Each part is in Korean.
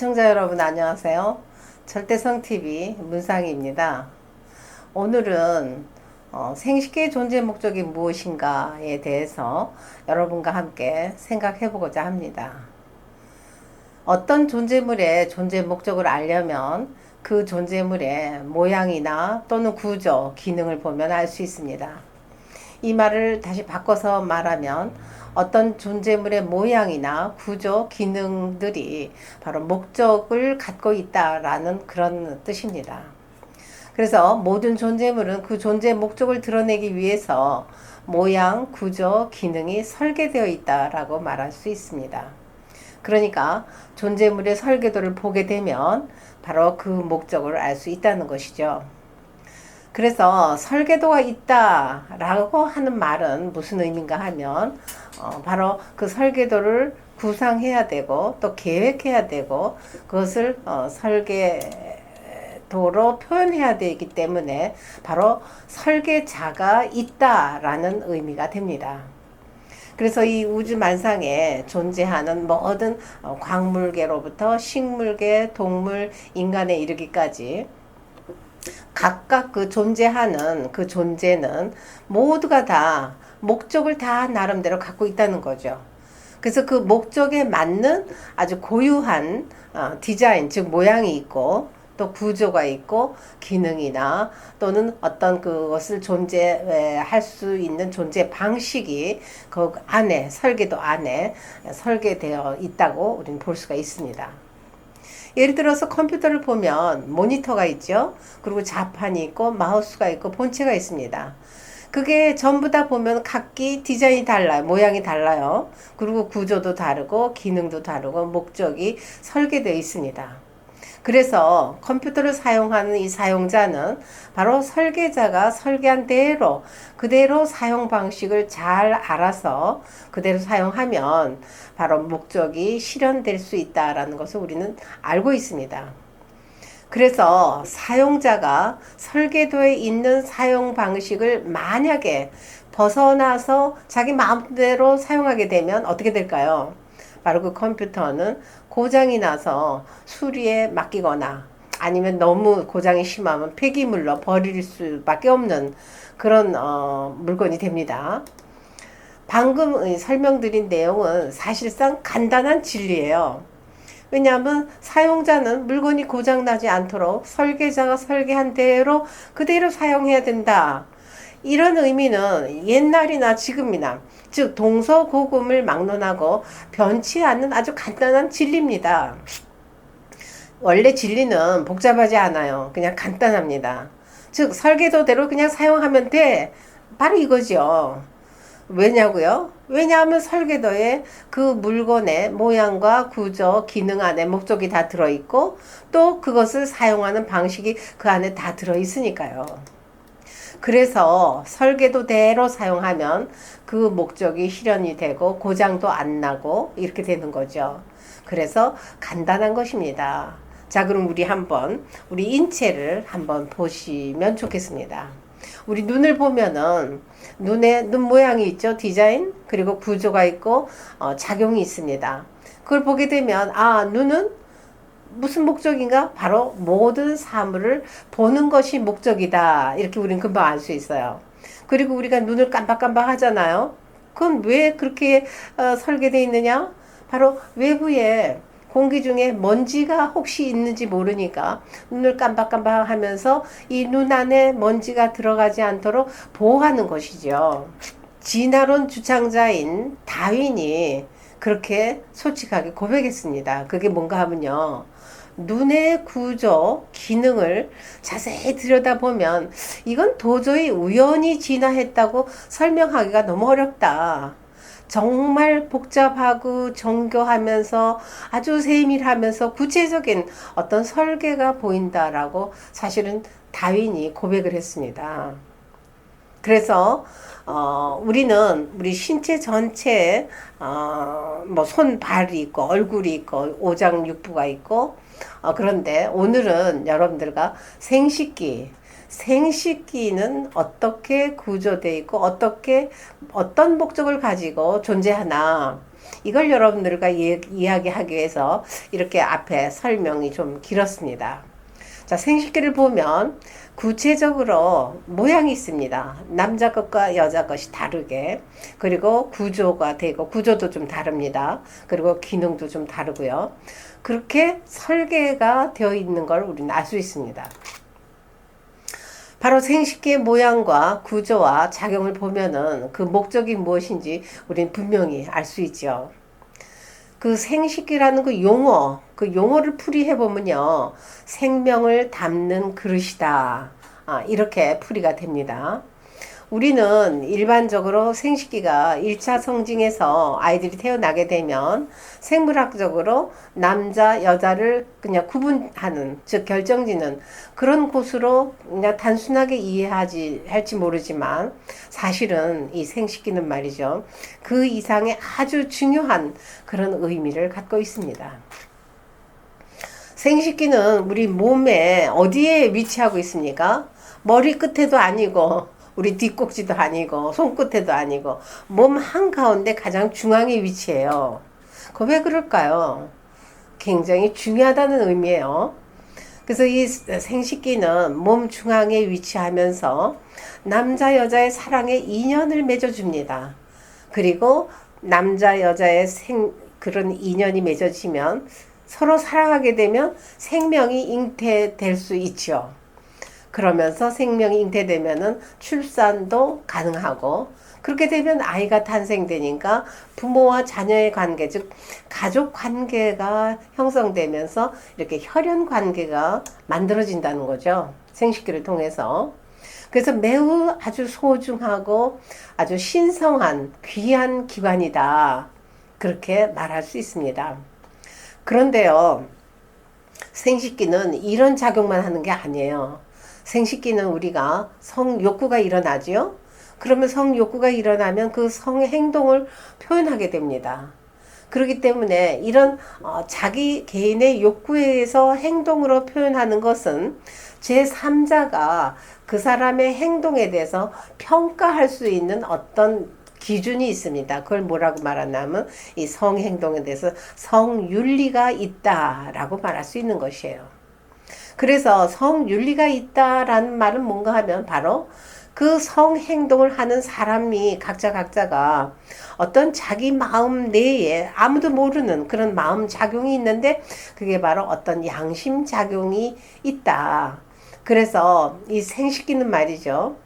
시청자 여러분 안녕하세요. 절대성 TV 문상희입니다. 오늘은 어, 생식계의 존재 목적이 무엇인가에 대해서 여러분과 함께 생각해 보고자 합니다. 어떤 존재물의 존재 목적을 알려면 그 존재물의 모양이나 또는 구조, 기능을 보면 알 수 있습니다. 이 말을 다시 바꿔서 말하면 어떤 존재물의 모양이나 구조, 기능들이 바로 목적을 갖고 있다라는 그런 뜻입니다. 그래서 모든 존재물은 그 존재 목적을 드러내기 위해서 모양, 구조, 기능이 설계되어 있다라고 말할 수 있습니다. 그러니까 존재물의 설계도를 보게 되면 바로 그 목적을 알 수 있다는 것이죠. 그래서 설계도가 있다라고 하는 말은 무슨 의미인가 하면 어, 바로 그 설계도를 구상해야 되고 또 계획해야 되고 그것을 어, 설계도로 표현해야 되기 때문에 바로 설계자가 있다라는 의미가 됩니다. 그래서 이 우주 만상에 존재하는 모든 어, 광물계로부터 식물계, 동물, 인간에 이르기까지 각각 그 존재하는 그 존재는 모두가 다 목적을 다 나름대로 갖고 있다는 거죠. 그래서 그 목적에 맞는 아주 고유한 어, 디자인, 즉 모양이 있고 또 구조가 있고 기능이나 또는 어떤 그것을 존재할 수 있는 존재 방식이 그 안에 설계도 안에 설계되어 있다고 우리는 볼 수가 있습니다. 예를 들어서 컴퓨터를 보면 모니터가 있죠. 그리고 자판이 있고 마우스가 있고 본체가 있습니다. 그게 전부 다 보면 각기 디자인이 달라요. 모양이 달라요. 그리고 구조도 다르고 기능도 다르고 목적이 설계되어 있습니다. 그래서 컴퓨터를 사용하는 이 사용자는 바로 설계자가 설계한 대로 그대로 사용 방식을 잘 알아서 그대로 사용하면 바로 목적이 실현될 수 있다라는 것을 우리는 알고 있습니다. 그래서 사용자가 설계도에 있는 사용 방식을 만약에 벗어나서 자기 마음대로 사용하게 되면 어떻게 될까요? 바로 그 컴퓨터는 고장이 나서 수리에 맡기거나 아니면 너무 고장이 심하면 폐기물로 버릴 수밖에 없는 그런 어, 물건이 됩니다. 방금 설명드린 내용은 사실상 간단한 진리예요. 왜냐하면 사용자는 물건이 고장나지 않도록 설계자가 설계한 대로 그대로 사용해야 된다. 이런 의미는 옛날이나 지금이나 즉 동서고금을 막론하고 변치 않는 아주 간단한 진리입니다. 원래 진리는 복잡하지 않아요. 그냥 간단합니다. 즉 설계도대로 그냥 사용하면 돼. 바로 이거죠. 왜냐고요? 왜냐하면 설계도에 그 물건의 모양과 구조, 기능 안에 목적이 다 들어있고 또 그것을 사용하는 방식이 그 안에 다 들어있으니까요. 그래서 설계도대로 사용하면 그 목적이 실현이 되고 고장도 안 나고 이렇게 되는 거죠. 그래서 간단한 것입니다. 자, 그럼 우리 한번 우리 인체를 한번 보시면 좋겠습니다. 우리 눈을 보면은 눈에 눈 모양이 있죠 디자인 그리고 구조가 있고 어, 작용이 있습니다. 그걸 보게 되면 아 눈은 무슨 목적인가? 바로 모든 사물을 보는 것이 목적이다. 이렇게 우리는 금방 알 수 있어요. 그리고 우리가 눈을 깜박깜박 하잖아요. 그건 왜 그렇게 어, 설계되어 있느냐? 바로 외부에 공기 중에 먼지가 혹시 있는지 모르니까 눈을 깜박깜박 하면서 이 눈 안에 먼지가 들어가지 않도록 보호하는 것이죠. 진화론 주창자인 다윈이 그렇게 솔직하게 고백했습니다. 그게 뭔가 하면요. 눈의 구조, 기능을 자세히 들여다보면 이건 도저히 우연히 진화했다고 설명하기가 너무 어렵다. 정말 복잡하고 정교하면서 아주 세밀하면서 구체적인 어떤 설계가 보인다라고 사실은 다윈이 고백을 했습니다. 그래서 어, 우리는 우리 신체 전체에 어, 뭐 손, 발이 있고 얼굴이 있고 오장 육부가 있고 어, 그런데 오늘은 여러분들과 생식기 생식기는 어떻게 구조되어 있고 어떻게 어떤 목적을 가지고 존재하나 이걸 여러분들과 이, 이야기하기 위해서 이렇게 앞에 설명이 좀 길었습니다. 자, 생식기를 보면 구체적으로 모양이 있습니다. 남자 것과 여자 것이 다르게. 그리고 구조가 되고, 구조도 좀 다릅니다. 그리고 기능도 좀 다르고요. 그렇게 설계가 되어 있는 걸 우리는 알 수 있습니다. 바로 생식기의 모양과 구조와 작용을 보면은 그 목적이 무엇인지 우리는 분명히 알 수 있죠. 그 생식기라는 그 용어, 그 용어를 풀이해 보면요. 생명을 담는 그릇이다. 아, 이렇게 풀이가 됩니다. 우리는 일반적으로 생식기가 1차 성징에서 아이들이 태어나게 되면 생물학적으로 남자, 여자를 그냥 구분하는, 즉 결정짓는 그런 곳으로 그냥 단순하게 이해하지, 할지 모르지만 사실은 이 생식기는 말이죠. 그 이상의 아주 중요한 그런 의미를 갖고 있습니다. 생식기는 우리 몸에 어디에 위치하고 있습니까? 머리 끝에도 아니고 우리 뒷꼭지도 아니고 손끝에도 아니고 몸 한가운데 가장 중앙에 위치해요. 그 왜 그럴까요? 굉장히 중요하다는 의미예요. 그래서 이 생식기는 몸 중앙에 위치하면서 남자 여자의 사랑의 인연을 맺어줍니다. 그리고 남자 여자의 생 그런 인연이 맺어지면 서로 사랑하게 되면 생명이 잉태될 수 있죠. 그러면서 생명이 잉태되면은 출산도 가능하고 그렇게 되면 아이가 탄생되니까 부모와 자녀의 관계 즉 가족 관계가 형성되면서 이렇게 혈연 관계가 만들어진다는 거죠. 생식기를 통해서. 그래서 매우 아주 소중하고 아주 신성한 귀한 기관이다. 그렇게 말할 수 있습니다. 그런데요. 생식기는 이런 작용만 하는 게 아니에요. 생식기는 우리가 성욕구가 일어나지요. 그러면 성욕구가 일어나면 그 성행동을 표현하게 됩니다. 그렇기 때문에 이런 어, 자기 개인의 욕구에 의해서 행동으로 표현하는 것은 제3자가 그 사람의 행동에 대해서 평가할 수 있는 어떤 기준이 있습니다. 그걸 뭐라고 말하냐면 이 성행동에 대해서 성윤리가 있다라고 말할 수 있는 것이에요. 그래서 성윤리가 있다라는 말은 뭔가 하면 바로 그 성행동을 하는 사람이 각자 각자가 어떤 자기 마음 내에 아무도 모르는 그런 마음 작용이 있는데 그게 바로 어떤 양심 작용이 있다. 그래서 이 생식기는 말이죠.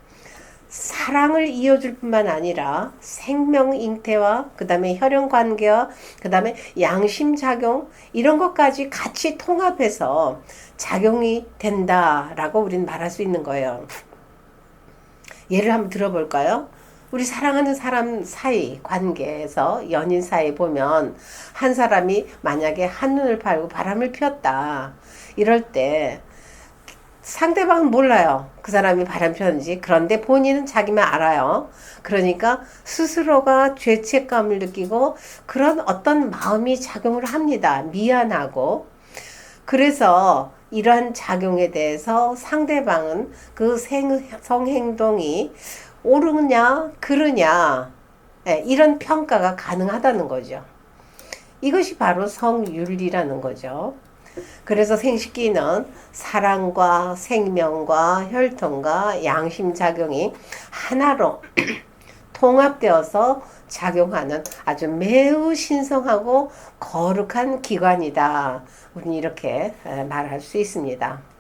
사랑을 이어줄 뿐만 아니라 생명 잉태와 그 다음에 혈연 관계와 그 다음에 양심 작용 이런 것까지 같이 통합해서 작용이 된다라고 우리는 말할 수 있는 거예요. 예를 한번 들어볼까요? 우리 사랑하는 사람 사이 관계에서 연인 사이 보면 한 사람이 만약에 한눈을 팔고 바람을 피웠다 이럴 때 상대방은 몰라요. 그 사람이 바람 피웠는지. 그런데 본인은 자기만 알아요. 그러니까 스스로가 죄책감을 느끼고 그런 어떤 마음이 작용을 합니다. 미안하고. 그래서 이러한 작용에 대해서 상대방은 그 생, 성행동이 옳으냐, 그르냐, 네, 이런 평가가 가능하다는 거죠. 이것이 바로 성윤리라는 거죠. 그래서 생식기는 사랑과 생명과 혈통과 양심 작용이 하나로 통합되어서 작용하는 아주 매우 신성하고 거룩한 기관이다. 우리는 이렇게 말할 수 있습니다.